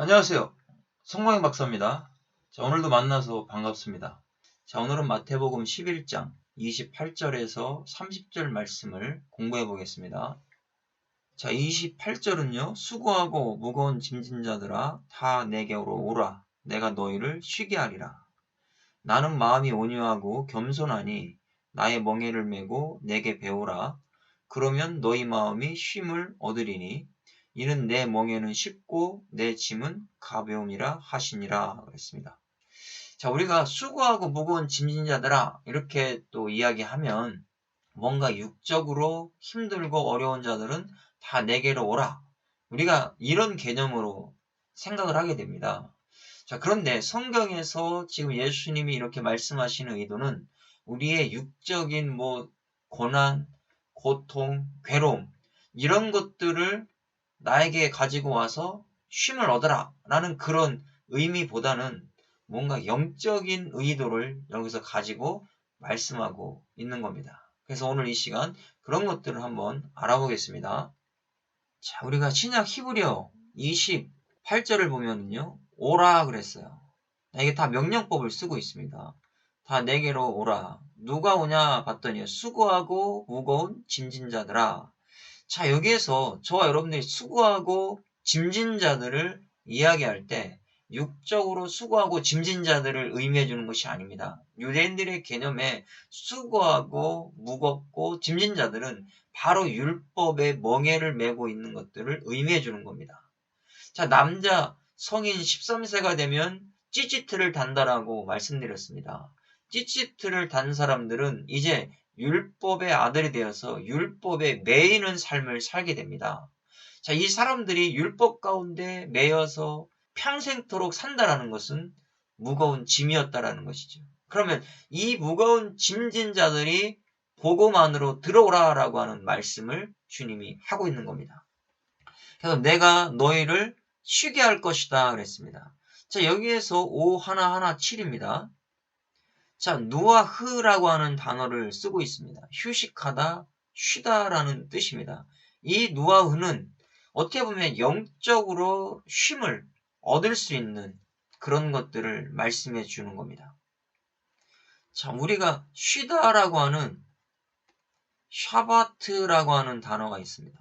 안녕하세요. 성광희 박사입니다. 자, 오늘도 만나서 반갑습니다. 자, 오늘은 마태복음 11장 28절에서 30절 말씀을 공부해 보겠습니다. 자, 28절은요, 수고하고 무거운 짐진 자들아, 다 내게로 오라. 내가 너희를 쉬게 하리라. 나는 마음이 온유하고 겸손하니 나의 멍에를 메고 내게 배우라. 그러면 너희 마음이 쉼을 얻으리니 이는 내 멍에는 쉽고 내 짐은 가벼움이라 하시니라 그랬습니다. 자, 우리가 수고하고 무거운 짐진 자들아 이렇게 또 이야기하면 뭔가 육적으로 힘들고 어려운 자들은 다 내게로 오라. 우리가 이런 개념으로 생각을 하게 됩니다. 자, 그런데 성경에서 지금 예수님이 이렇게 말씀하시는 의도는 우리의 육적인 뭐 고난, 고통, 괴로움 이런 것들을 나에게 가지고 와서 쉼을 얻어라 라는 그런 의미보다는 뭔가 영적인 의도를 여기서 가지고 말씀하고 있는 겁니다. 그래서 오늘 이 시간 그런 것들을 한번 알아보겠습니다. 자, 우리가 신약 히브리어 28절을 보면요. 오라 그랬어요. 이게 다 명령법을 쓰고 있습니다. 다 내게로 오라. 누가 오냐 봤더니 수고하고 무거운 짐진 자들아. 자, 여기에서 저와 여러분들이 수고하고 짐진 자들을 이야기할 때 육적으로 수고하고 짐진 자들을 의미해 주는 것이 아닙니다. 유대인들의 개념에 수고하고 무겁고 짐진 자들은 바로 율법의 멍에를 메고 있는 것들을 의미해 주는 겁니다. 자, 남자 성인 13세가 되면 찌찌트를 단다라고 말씀드렸습니다. 찌찌트를 단 사람들은 이제 율법의 아들이 되어서 율법에 매이는 삶을 살게 됩니다. 자, 이 사람들이 율법 가운데 매여서 평생토록 산다라는 것은 무거운 짐이었다라는 것이죠. 그러면 이 무거운 짐진 자들이 복음안으로 들어오라라고 하는 말씀을 주님이 하고 있는 겁니다. 그래서 내가 너희를 쉬게 할 것이다 그랬습니다. 자, 여기에서 5 하나 하나 7입니다. 자, 누아흐라고 하는 단어를 쓰고 있습니다. 휴식하다, 쉬다라는 뜻입니다. 이 누아흐는 어떻게 보면 영적으로 쉼을 얻을 수 있는 그런 것들을 말씀해 주는 겁니다. 자, 우리가 쉬다라고 하는 샤바트라고 하는 단어가 있습니다.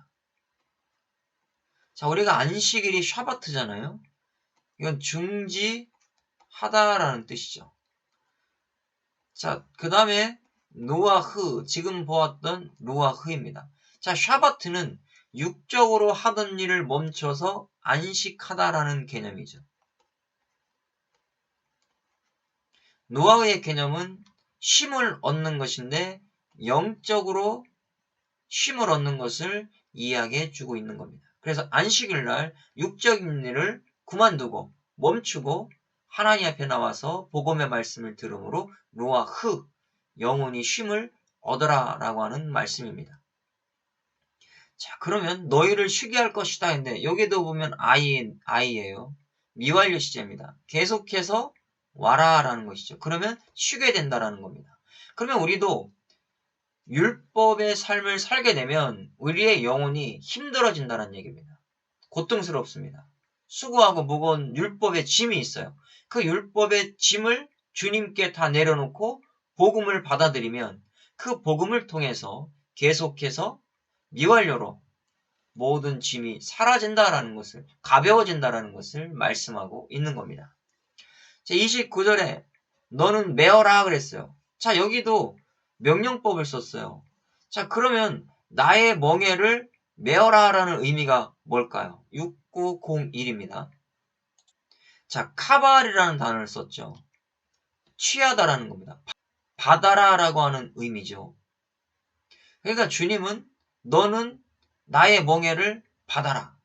자, 우리가 안식일이 샤바트잖아요. 이건 중지하다라는 뜻이죠. 자, 그 다음에 노아흐, 지금 보았던 노아흐입니다. 자, 샤바트는 육적으로 하던 일을 멈춰서 안식하다라는 개념이죠. 노아의 개념은 쉼을 얻는 것인데 영적으로 쉼을 얻는 것을 이야기해 주고 있는 겁니다. 그래서 안식일 날 육적인 일을 그만두고 멈추고 하나님 앞에 나와서 복음의 말씀을 들음으로 노아 흐 영혼이 쉼을 얻어라 라고 하는 말씀입니다. 자 그러면 너희를 쉬게 할 것이다 했는데 여기도 보면 아이, 아이예요. 미완료 시제입니다. 계속해서 와라 라는 것이죠. 그러면 쉬게 된다라는 겁니다. 그러면 우리도 율법의 삶을 살게 되면 우리의 영혼이 힘들어진다는 얘기입니다. 고통스럽습니다. 수고하고 무거운 율법의 짐이 있어요. 그 율법의 짐을 주님께 다 내려놓고 복음을 받아들이면 그 복음을 통해서 계속해서 미완료로 모든 짐이 사라진다라는 것을 가벼워진다라는 것을 말씀하고 있는 겁니다. 자, 29절에 너는 메어라 그랬어요. 자, 여기도 명령법을 썼어요. 자, 그러면 나의 멍에를 메어라라는 의미가 뭘까요? 6901입니다. 자, 카발이라는 단어를 썼죠. 취하다라는 겁니다. 받아라라고 하는 의미죠. 그러니까 주님은 너는 나의 멍에를 받아라.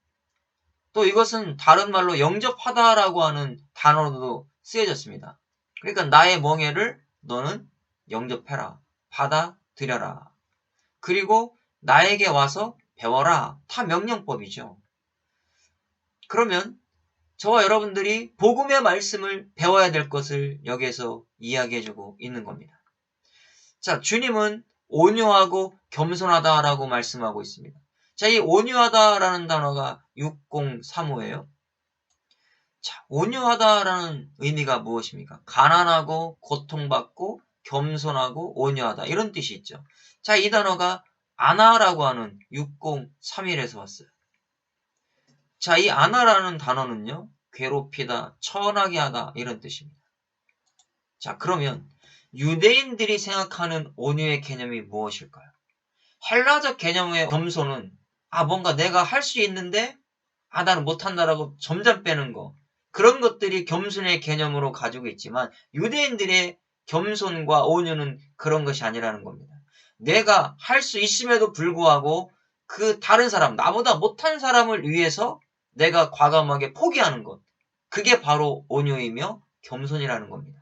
또 이것은 다른 말로 영접하다라고 하는 단어로도 쓰여졌습니다. 그러니까 나의 멍에를 너는 영접해라. 받아들여라. 그리고 나에게 와서 배워라. 타 명령법이죠. 그러면 저와 여러분들이 복음의 말씀을 배워야 될 것을 여기에서 이야기해주고 있는 겁니다. 자, 주님은 온유하고 겸손하다라고 말씀하고 있습니다. 자, 이 온유하다라는 단어가 6035예요. 온유하다라는 의미가 무엇입니까? 가난하고 고통받고 겸손하고 온유하다 이런 뜻이 있죠. 자, 이 단어가 아나라고 하는 6031에서 왔어요. 자, 이 아나라는 단어는요. 괴롭히다, 처하게 하다 이런 뜻입니다. 자, 그러면 유대인들이 생각하는 온유의 개념이 무엇일까요? 헬라적 개념의 겸손은 아 뭔가 내가 할 수 있는데 아 나는 못한다라고 점점 빼는 거 그런 것들이 겸손의 개념으로 가지고 있지만 유대인들의 겸손과 온유는 그런 것이 아니라는 겁니다. 내가 할 수 있음에도 불구하고 그 다른 사람 나보다 못한 사람을 위해서 내가 과감하게 포기하는 것 그게 바로 온유이며 겸손이라는 겁니다.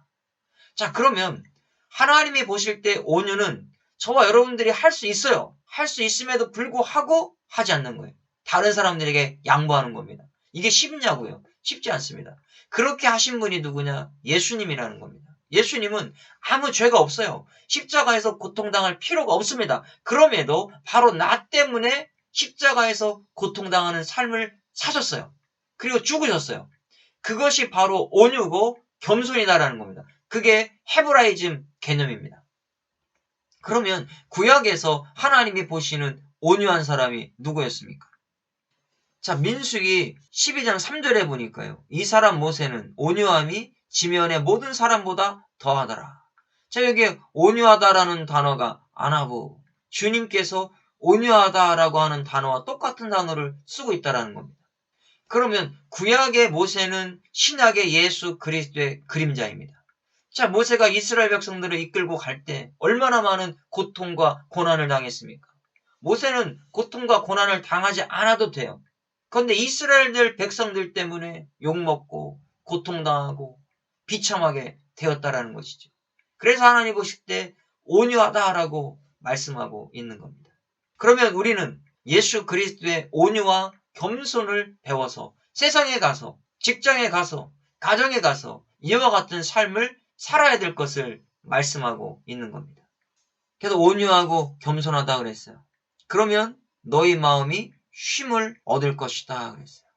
자 그러면 하나님이 보실 때 온유는 저와 여러분들이 할 수 있어요. 할 수 있음에도 불구하고 하지 않는 거예요. 다른 사람들에게 양보하는 겁니다. 이게 쉽냐고요? 쉽지 않습니다. 그렇게 하신 분이 누구냐? 예수님이라는 겁니다. 예수님은 아무 죄가 없어요. 십자가에서 고통당할 필요가 없습니다. 그럼에도 바로 나 때문에 십자가에서 고통당하는 삶을 사셨어요. 그리고 죽으셨어요. 그것이 바로 온유고 겸손이다라는 겁니다. 그게 헤브라이즘 개념입니다. 그러면 구약에서 하나님이 보시는 온유한 사람이 누구였습니까? 자, 민수기 12장 3절에 보니까요. 이 사람 모세는 온유함이 지면의 모든 사람보다 더하더라. 자, 여기 온유하다라는 단어가 아나부. 주님께서 온유하다라고 하는 단어와 똑같은 단어를 쓰고 있다라는 겁니다. 그러면 구약의 모세는 신약의 예수 그리스도의 그림자입니다. 자, 모세가 이스라엘 백성들을 이끌고 갈 때 얼마나 많은 고통과 고난을 당했습니까? 모세는 고통과 고난을 당하지 않아도 돼요. 그런데 이스라엘들 백성들 때문에 욕먹고 고통당하고 비참하게 되었다라는 것이죠. 그래서 하나님 보실 때 온유하다라고 말씀하고 있는 겁니다. 그러면 우리는 예수 그리스도의 온유와 겸손을 배워서 세상에 가서 직장에 가서 가정에 가서 이와 같은 삶을 살아야 될 것을 말씀하고 있는 겁니다. 그래서 온유하고 겸손하다 그랬어요. 그러면 너희 마음이 쉼을 얻을 것이다 그랬어요.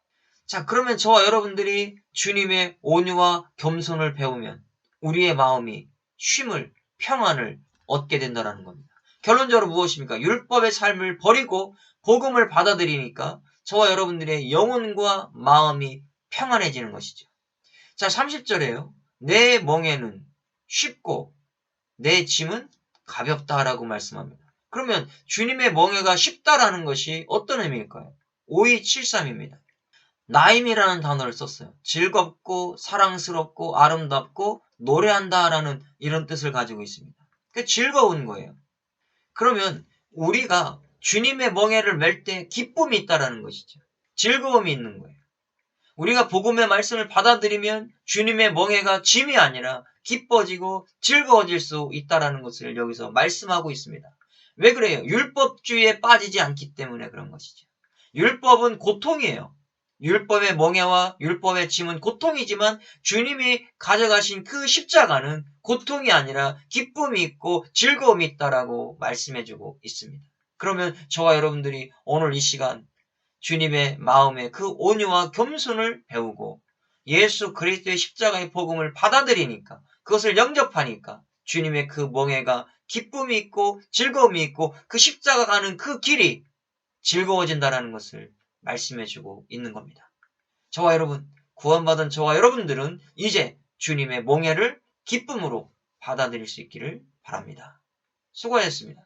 자, 그러면 저와 여러분들이 주님의 온유와 겸손을 배우면 우리의 마음이 쉼을, 평안을 얻게 된다는 겁니다. 결론적으로 무엇입니까? 율법의 삶을 버리고 복음을 받아들이니까 저와 여러분들의 영혼과 마음이 평안해지는 것이죠. 자, 30절에요. 내 멍에는 쉽고 내 짐은 가볍다라고 말씀합니다. 그러면 주님의 멍에가 쉽다라는 것이 어떤 의미일까요? 5273입니다. 나임이라는 단어를 썼어요. 즐겁고 사랑스럽고 아름답고 노래한다라는 이런 뜻을 가지고 있습니다. 그 즐거운 거예요. 그러면 우리가 주님의 멍에를 맬때 기쁨이 있다라는 것이죠. 즐거움이 있는 거예요. 우리가 복음의 말씀을 받아들이면 주님의 멍에가 짐이 아니라 기뻐지고 즐거워질 수 있다라는 것을 여기서 말씀하고 있습니다. 왜 그래요? 율법주의에 빠지지 않기 때문에 그런 것이죠. 율법은 고통이에요. 율법의 멍에와 율법의 짐은 고통이지만 주님이 가져가신 그 십자가는 고통이 아니라 기쁨이 있고 즐거움이 있다라고 말씀해주고 있습니다. 그러면 저와 여러분들이 오늘 이 시간 주님의 마음에 그 온유와 겸손을 배우고 예수 그리스도의 십자가의 복음을 받아들이니까 그것을 영접하니까 주님의 그 멍에가 기쁨이 있고 즐거움이 있고 그 십자가 가는 그 길이 즐거워진다라는 것을 말씀해주고 있는 겁니다. 저와 여러분 구원받은 저와 여러분들은 이제 주님의 멍에를 기쁨으로 받아들일 수 있기를 바랍니다. 수고하셨습니다.